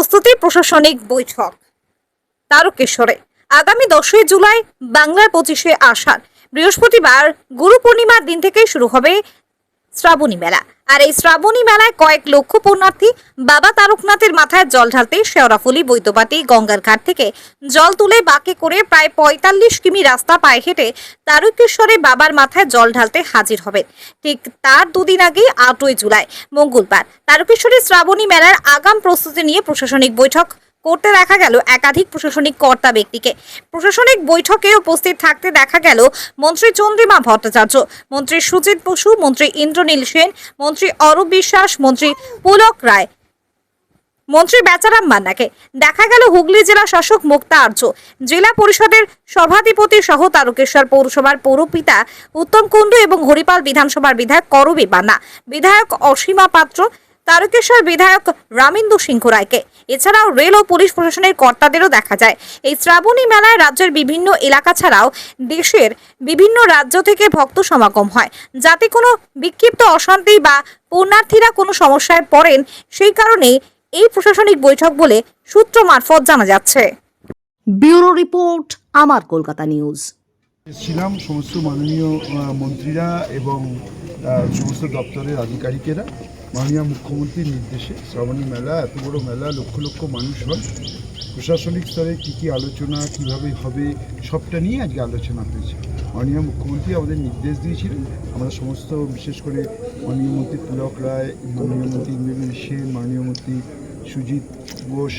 প্রস্তুতি প্রশাসনিক বৈঠক। তারকেশ্বরে আগামী দশই জুলাই বাংলার পঁচিশে আষাঢ় বৃহস্পতিবার গুরু পূর্ণিমার দিন থেকে শুরু হবে শ্রাবণী মেলা। আর এই শ্রাবণী মেলায় কয়েক লক্ষ পুণ্যার্থী বাবা তারকনাথের মাথায় জল ঢালতে শেওরাফুলি বৈদ্যবাটি, গঙ্গার ঘাট থেকে জল তুলে বাঁকে করে প্রায় পঁয়তাল্লিশ কিমি রাস্তা পায়ে হেঁটে তারকেশ্বরে বাবার মাথায় জল ঢালতে হাজির হবেন ঠিক তার দুদিন আগেই আটই জুলাই, মঙ্গলবার। তারকেশ্বরী শ্রাবণী মেলার আগাম প্রস্তুতি নিয়ে প্রশাসনিক বৈঠক। করতে দেখা গেল একাধিক প্রশাসনিক কর্তা ব্যক্তিকে। প্রশাসনিক বৈঠকে উপস্থিত থাকতে দেখা গেল মন্ত্রী চন্দ্রিমা ভট্টাচার্য, মন্ত্রী সুজিত বসু, মন্ত্রী ইন্দ্রনীল সেন, মন্ত্রী অরূপ বিশ্বাস, মন্ত্রী পুলক রায়, মন্ত্রী বেচারাম মান্নাকে। দেখা গেল হুগলি জেলা শাসক মুক্তা আর্য, জেলা পরিষদের সভাধিপতি সহ তারকেশ্বর পৌরসভার পৌরপিতা উত্তম কুণ্ডু এবং হরিপাল বিধানসভার বিধায়ক করবী বান্না বিধায়ক অসীমা পাত্র তারকেশ্বর বিধায়ক রামিন্দু সিংহ রায়কে। এছাড়াও রেল ও পুলিশ প্রশাসনের কর্তাদেরও দেখা যায়। এই শ্রাবণী মেলায় রাজ্যের বিভিন্ন এলাকা ছাড়াও দেশের বিভিন্ন রাজ্য থেকে ভক্ত সমাগম হয়। যাতে কোনো বিক্ষিপ্ত অশান্তি বা পুণ্যার্থীরা কোনো সমস্যায় পড়েন, সেই কারণে এই প্রশাসনিক বৈঠক বলে সূত্র মারফত জানা যাচ্ছে। ব্যুরো রিপোর্ট, আমার কলকাতা নিউজ। ছিলাম সমস্ত মাননীয় মন্ত্রীরা এবং সমস্ত দপ্তরের আধিকারিকেরা। মাননীয় মুখ্যমন্ত্রীর নির্দেশে শ্রাবণী মেলা, এত বড় মেলা, লক্ষ লক্ষ মানুষ হয়। প্রশাসনিক স্তরে কী কী আলোচনা, কীভাবে হবে, সবটা নিয়ে আজকে আলোচনা হয়েছে। মাননীয় মুখ্যমন্ত্রী আমাদের নির্দেশ দিয়েছিলেন। আমরা সমস্ত, বিশেষ করে মাননীয় মন্ত্রী পুলক রায়, মাননীয় মন্ত্রী ইন্দ্রনীল সেন, মাননীয় মন্ত্রী সুজিত ঘোষ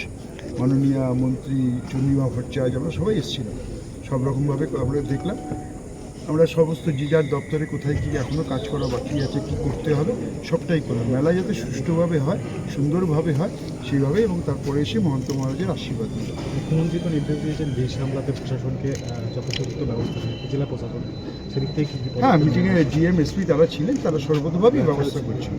মাননীয় মন্ত্রী চন্দ্রিমা ভট্টাচার্য, আমরা সবাই এসেছিলাম। সব রকমভাবে আমরা দেখলাম। আমরা সমস্ত যে যার দপ্তরে কোথায় কি এখনও কাজ করা বাকি আছে কি করতে হবে সবটাই করলাম। মেলা যাতে সুষ্ঠুভাবে হয় সুন্দরভাবে হয় সেইভাবে এবং তারপরে এসে মহন্ত মহারাজের আশীর্বাদ নিলাম। মুখ্যমন্ত্রী তো নির্দেশ দিয়েছেন দেশ সামলাতে প্রশাসনকে যথোপযুক্ত ব্যবস্থা জেলা প্রশাসন সেদিক থেকে হ্যাঁ মিটিংয়ে জিএম এসপি তারা ছিলেন তারা সর্বতভাবেই ব্যবস্থা করছেন।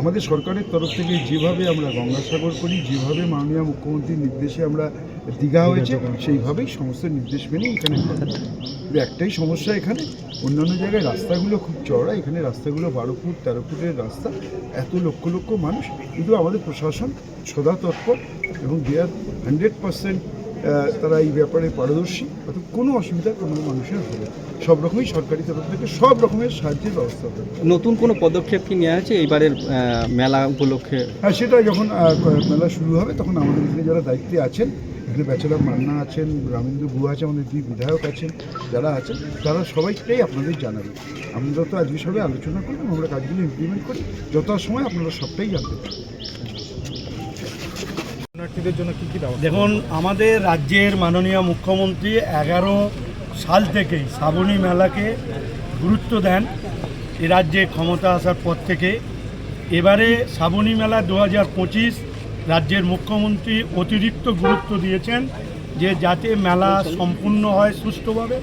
আমাদের সরকারের তরফ থেকে যেভাবে আমরা গঙ্গাসাগর করি, যেভাবে মাননীয় মুখ্যমন্ত্রীর নির্দেশে আমরা দীঘা হয়েছে, সেইভাবেই সমস্ত নির্দেশ মেনে এখানে একটাই সমস্যা এখানে। অন্যান্য জায়গায় রাস্তাগুলো খুব চড়া এখানে রাস্তাগুলো বারো ফুট, তেরো ফুটের রাস্তা। এত লক্ষ লক্ষ মানুষ। কিন্তু আমাদের প্রশাসন সদা তৎপর এবং দে আর হান্ড্রেড পার্সেন্ট তারা এই ব্যাপারে পারদর্শী অর্থাৎ কোনো অসুবিধা কোনো মানুষের হবে। সব রকমই সরকারি তরফ থেকে সব রকমের সাহায্যের ব্যবস্থা হবে। নতুন কোনো পদক্ষেপ কি নেওয়া হয়েছে? এইবারের মেলা উপলক্ষে? হ্যাঁ সেটা যখন মেলা শুরু হবে তখন আমাদের এখানে যারা দায়িত্বে আছেন এখানে ব্যাচেলার মান্না আছেন রামেন্দ্র গুহা আছে আমাদের দুই বিধায়ক আছেন যারা আছেন তারা সবাইকেই আপনাদের জানাবে। আমরা তো আজকে সবাই আলোচনা করলাম আমরা কাজগুলো ইমপ্লিমেন্ট করি যত সময় আপনারা সবটাই জানতে পারেন শরণার্থীদের জন্য কি কি ব্যবস্থা? দেখুন, আমাদের রাজ্যের মাননীয় মুখ্যমন্ত্রী এগারো সাল থেকেই শ্রাবণী মেলাকে গুরুত্ব দেন এ রাজ্যে ক্ষমতা আসার পর থেকে। এবারে শ্রাবণী মেলা দু হাজার পঁচিশ রাজ্যের মুখ্যমন্ত্রী অতিরিক্ত গুরুত্ব দিয়েছেন যে যাতে মেলা সম্পূর্ণ হয় সুষ্ঠুভাবে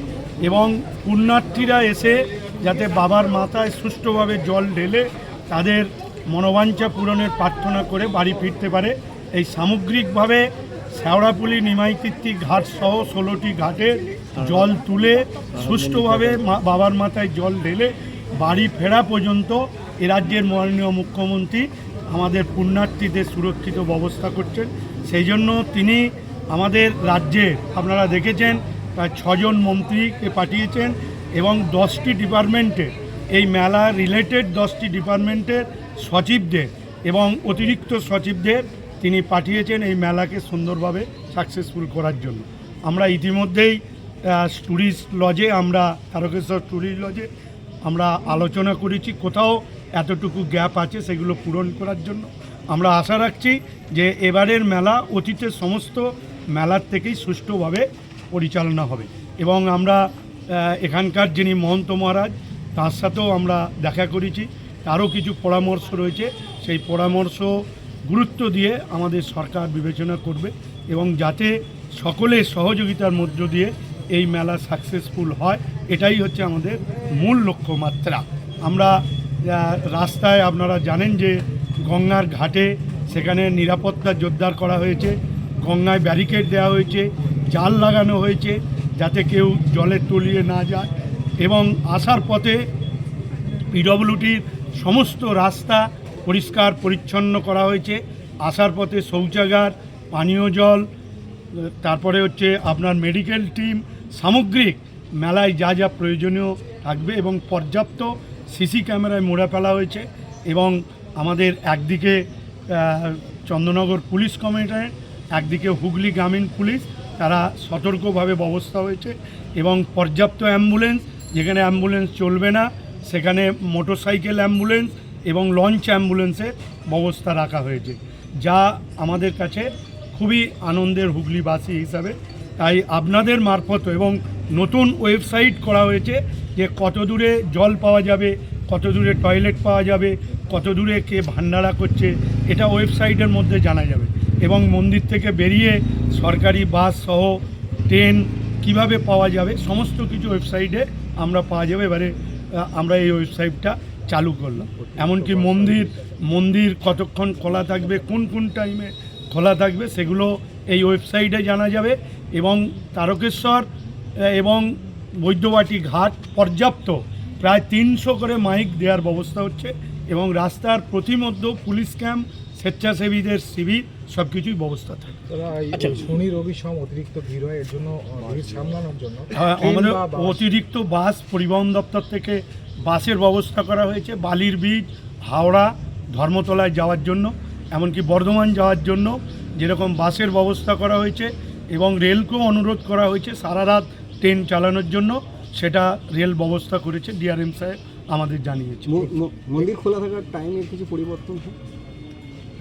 এবং পুণ্যার্থীরা এসে যাতে বাবার মাথায় সুষ্ঠুভাবে জল ঢেলে তাদের মনোবাঞ্ছা পূরণের প্রার্থনা করে বাড়ি ফিরতে পারে। এই সামগ্রিকভাবে নিমাইতিত্তি ঘাট সহ ষোলোটি ঘাটে জল তুলে সুষ্ঠুভাবে বাবার মাথায় জল ঢেলে বাড়ি ফেরা পর্যন্ত এ রাজ্যের মাননীয় মুখ্যমন্ত্রী আমাদের পুণ্যার্থীদের সুরক্ষিত ব্যবস্থা করছেন। সেই জন্য তিনি আমাদের রাজ্যে, আপনারা দেখেছেন, প্রায় ছজন মন্ত্রীকে পাঠিয়েছেন এবং দশটি ডিপার্টমেন্টে, এই মেলা রিলেটেড দশটি ডিপার্টমেন্টের সচিবদের এবং অতিরিক্ত সচিবদের তিনি পাঠিয়েছেন এই মেলাকে সুন্দরভাবে সাকসেসফুল করার জন্য। আমরা ইতিমধ্যেই ট্যুরিস্ট লজে আমরা তারকেশ্বর ট্যুরিস্ট লজে আমরা আলোচনা করেছি কোথাও এতটুকু গ্যাপ আছে সেগুলো পূরণ করার জন্য। আমরা আশা রাখছি যে এবারের মেলা অতীতের সমস্ত মেলার থেকেই সুষ্ঠুভাবে পরিচালনা হবে। এবং আমরা এখানকার যিনি মহন্ত মহারাজ, তার সাথেও আমরা দেখা করেছি। তারও কিছু পরামর্শ রয়েছে। সেই পরামর্শ গুরুত্ব দিয়ে আমাদের সরকার বিবেচনা করবে এবং যাতে সকলের সহযোগিতার মধ্য দিয়ে এই মেলা সাকসেসফুল হয়, এটাই হচ্ছে আমাদের মূল লক্ষ্যমাত্রা। আমরা রাস্তায় আপনারা জানেন যে গঙ্গার ঘাটে সেখানে নিরাপত্তা জোরদার করা হয়েছে, গঙ্গায় ব্যারিকেড দেওয়া হয়েছে, জাল লাগানো হয়েছে, যাতে কেউ জলে তলিয়ে না যায় এবং আসার পথে পিডব্লিউটির সমস্ত রাস্তা পরিষ্কার, পরিচ্ছন্ন করা হয়েছে। আসার পথে শৌচাগার, পানীয় জল, তারপরে হচ্ছে আপনার মেডিকেল টিম সামগ্রিক মেলায় যা যা প্রয়োজনীয় থাকবে এবং পর্যাপ্ত সিসি ক্যামেরায় মোড়া ফেলা হয়েছে এবং আমাদের একদিকে চন্দ্রনগর পুলিশ কমিশনারেট, একদিকে হুগলি গ্রামীণ পুলিশ, তারা সতর্কভাবে ব্যবস্থা হয়েছে এবং পর্যাপ্ত অ্যাম্বুলেন্স যেখানে অ্যাম্বুলেন্স চলবে না, সেখানে মোটরসাইকেল অ্যাম্বুলেন্স এবং লঞ্চ অ্যাম্বুলেন্সের ব্যবস্থা রাখা হয়েছে, যা আমাদের কাছে খুবই আনন্দের হুগলিবাসী হিসাবে। তাই আপনাদের মারফত এবং নতুন ওয়েবসাইট করা হয়েছে যে কত দূরে জল পাওয়া যাবে, কত দূরে টয়লেট পাওয়া যাবে, কত দূরে কে ভান্ডারা করছে, এটা ওয়েবসাইটের মধ্যে জানা যাবে। এবং মন্দির থেকে বেরিয়ে সরকারি বাস সহ ট্রেন কীভাবে পাওয়া যাবে, সমস্ত কিছু ওয়েবসাইটে আমরা পাওয়া যাবে। এবারে আমরা এই ওয়েবসাইটটা চালু করলাম এমনকি মন্দির মন্দির কতক্ষণ খোলা থাকবে কোন কোন টাইমে খোলা থাকবে সেগুলো এই ওয়েবসাইটে জানা যাবে এবং তারকেশ্বর এবং বৈদ্যবাটি ঘাট পর্যাপ্ত। প্রায় তিনশো করে মাইক দেওয়ার ব্যবস্থা হচ্ছে এবং রাস্তার প্রতিমধ্য পুলিশ ক্যাম্প স্বেচ্ছাসেবীদের শিবির সব কিছুই ব্যবস্থা থাকে। তারা শনি রবি সম অতিরিক্ত ভিড় হয় এর জন্য সামলানোর জন্য হ্যাঁ, আমাদের অতিরিক্ত বাস পরিবহন দপ্তর থেকে বাসের ব্যবস্থা করা হয়েছে বালির বীজ হাওড়া ধর্মতলায় যাওয়ার জন্য এমনকি বর্ধমান যাওয়ার জন্য যেরকম বাসের ব্যবস্থা করা হয়েছে এবং রেলকেও অনুরোধ করা হয়েছে সারা রাত ট্রেন চালানোর জন্য সেটা রেল ব্যবস্থা করেছে ডিআরএম সাহেব আমাদের জানিয়েছে। মন্দির খোলা থাকার টাইমে কিছু পরিবর্তন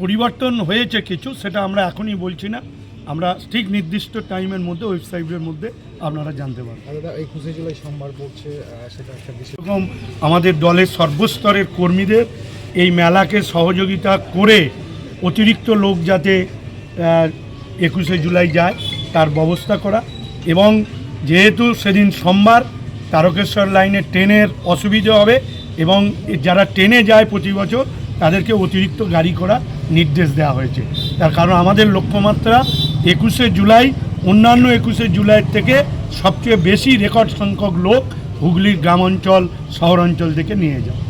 পরিবর্তন হয়েছে কিছু সেটা আমরা এখনই বলছি না। আমরা ঠিক নির্দিষ্ট টাইমের মধ্যে ওয়েবসাইটের মধ্যে আপনারা জানতে পারবেন। একুশে জুলাই সোমবার পড়ছে সেটা একটা এরকম আমাদের দলের সর্বস্তরের কর্মীদের এই মেলাকে সহযোগিতা করে অতিরিক্ত লোক যাতে একুশে জুলাই যায় তার ব্যবস্থা করা এবং যেহেতু সেদিন সোমবার তারকেশ্বর লাইনে ট্রেনের অসুবিধে হবে এবং যারা ট্রেনে যায় প্রতি বছর তাদেরকে অতিরিক্ত গাড়ি করা নির্দেশ দেওয়া হয়েছে। তার কারণ আমাদের লক্ষ্যমাত্রা একুশে জুলাই, অন্যান্য একুশে জুলাইয়ের থেকে সবচেয়ে বেশি রেকর্ড সংখ্যক লোক হুগলির গ্রামাঞ্চল, শহরাঞ্চল থেকে নিয়ে যায়